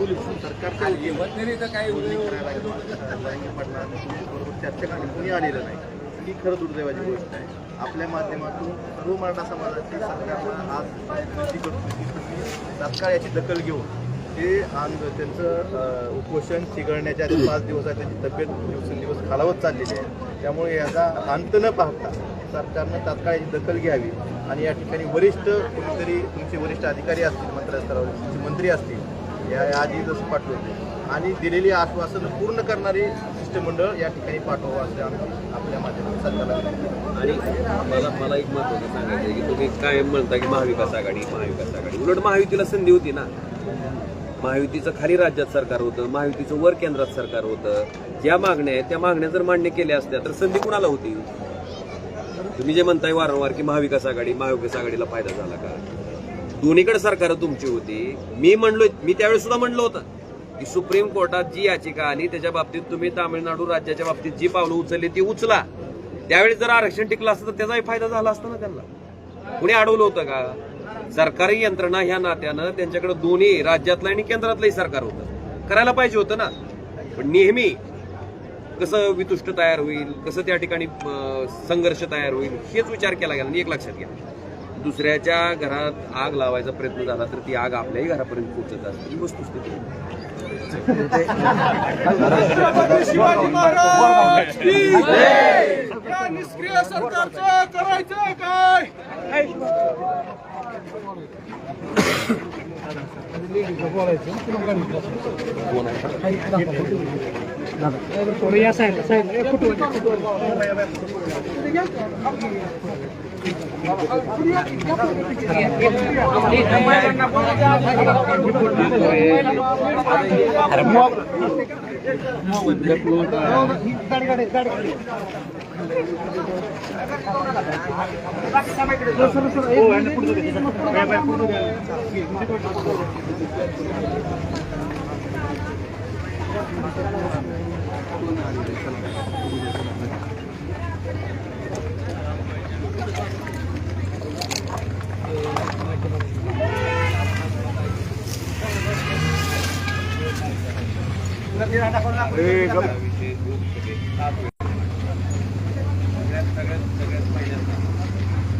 सरकारच्या पाटलांनी बरोबर चर्चा करण्यात कोणी आलेलं नाही. ही खरं दुर्दैवाची गोष्ट आहे. आपल्या माध्यमातून सर्व मराठा समाजाची सरकारनं आज विनंती करतो की तुम्ही तात्काळ याची दखल घेऊन ते आंद त्यांचं उपोषण चिघळण्याच्या आधी पाच दिवस आहे त्यांची तब्येत दिवसेंदिवस खालावत चाललेली आहे. त्यामुळे याचा अंत न पाहता सरकारनं तात्काळ याची दखल घ्यावी आणि या ठिकाणी वरिष्ठ कोणीतरी तुमचे वरिष्ठ अधिकारी असतील मंत्र्यास्तरावर तुमचे मंत्री असतील या आधी जसं पाठवते आणि दिलेली आश्वासन पूर्ण करणारी शिष्टमंडळ या ठिकाणी पाठवावं असं आम्ही आपल्या माध्यमातून सरकारला आणि मला मला एक महत्वाचं सांगायचं आहे की तुम्ही कायम म्हणता की महाविकास आघाडी महाविकास आघाडी. उलट महायुतीला संधी होती ना. महायुतीचं खाली राज्यात सरकार होतं महायुतीचं वर केंद्रात सरकार होतं. ज्या मागण्या आहेत त्या मागण्या जर मान्य केल्या असत्या तर संधी कुणाला होती? तुम्ही जे म्हणताय वारंवार की महाविकास आघाडी महाविकास आघाडीला फायदा झाला का? दोन्हीकडे सरकार तुमची होती. मी म्हणलो मी त्यावेळेस सुद्धा म्हणलं होतं की सुप्रीम कोर्टात जी याचिका आली त्याच्या बाबतीत तुम्ही तामिळनाडू राज्याच्या बाबतीत जी पावलं उचलली ती उचला. त्यावेळेस जर आरक्षण टिकलं असतं तर त्याचाही फायदा झाला असता ना त्यांना. कुणी अडवलं होतं का? सरकारी यंत्रणा ह्या नात्यानं त्यांच्याकडे दोन्ही राज्यातलं आणि केंद्रातलंही सरकार होतं. करायला पाहिजे होतं ना. पण नेहमी कसं वितुष्ट तयार होईल कसं त्या ठिकाणी संघर्ष तयार होईल हेच विचार केला गेला एक लक्षात घ्या. दुसऱ्याच्या घरात आग लावायचा प्रयत्न झाला तर ती आग आपल्याही घरापर्यंत पोहोचत असते. ही वस्तुस्थिती करायचं काय Oh,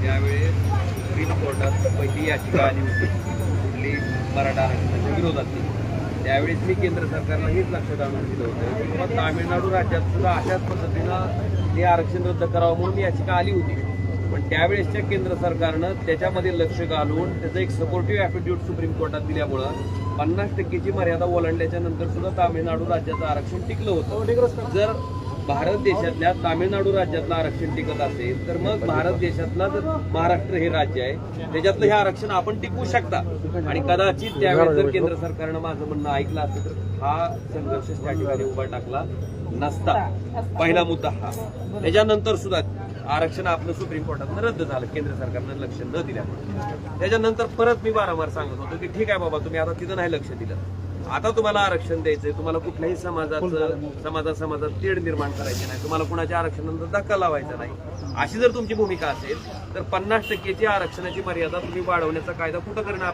त्यावेळेस सुप्रीम कोर्टात पहिली याचिका आली होती कुठली मराठा आरक्षणाच्या विरोधातली? त्यावेळेस मी केंद्र सरकारला हेच लक्षात आणून दिलं होतं. किंवा तामिळनाडू राज्यात सुद्धा अशाच पद्धतीनं हे आरक्षण रद्द करावं म्हणून याचिका आली होती. पण त्यावेळेसच्या केंद्र सरकारनं त्याच्यामध्ये लक्ष घालून त्याचं एक सपोर्टिव्ह ॲफिड्यूट सुप्रीम कोर्टात दिल्यामुळं पन्नास टक्केची मर्यादा ओलांडल्याच्या नंतर सुद्धा तामिळनाडू राज्याचं आरक्षण टिकलं होतं. जर भारत देशातल्या तामिळनाडू राज्यातलं आरक्षण टिकत असेल तर मग भारत देशातला जर महाराष्ट्र हे राज्य आहे त्याच्यातलं हे आरक्षण आपण टिकवू शकता. आणि कदाचित त्यावेळेस जर केंद्र सरकारनं माझं म्हणणं ऐकलं असेल तर हा संघर्ष त्या ठिकाणी उभा टाकला नसता. पहिला मुद्दा हा. त्याच्यानंतर सुद्धा आरक्षण आपलं सुप्रीम कोर्टातनं रद्द झालं केंद्र सरकारनं लक्ष न दिल्यामुळे. त्याच्यानंतर परत मी वारंवार सांगत होतो की ठीक आहे बाबा तुम्ही आता तिथं नाही लक्ष दिलं. आता तुम्हाला आरक्षण द्यायचंय तुम्हाला कुठल्याही समाजाचं समाजा समाजात तेढ निर्माण करायची नाही. तुम्हाला कुणाच्या आरक्षणानंतर धक्का लावायचा नाही. अशी जर तुमची भूमिका असेल तर पन्नास टक्केची आरक्षणाची मर्यादा तुम्ही वाढवण्याचा कायदा कुठं करणं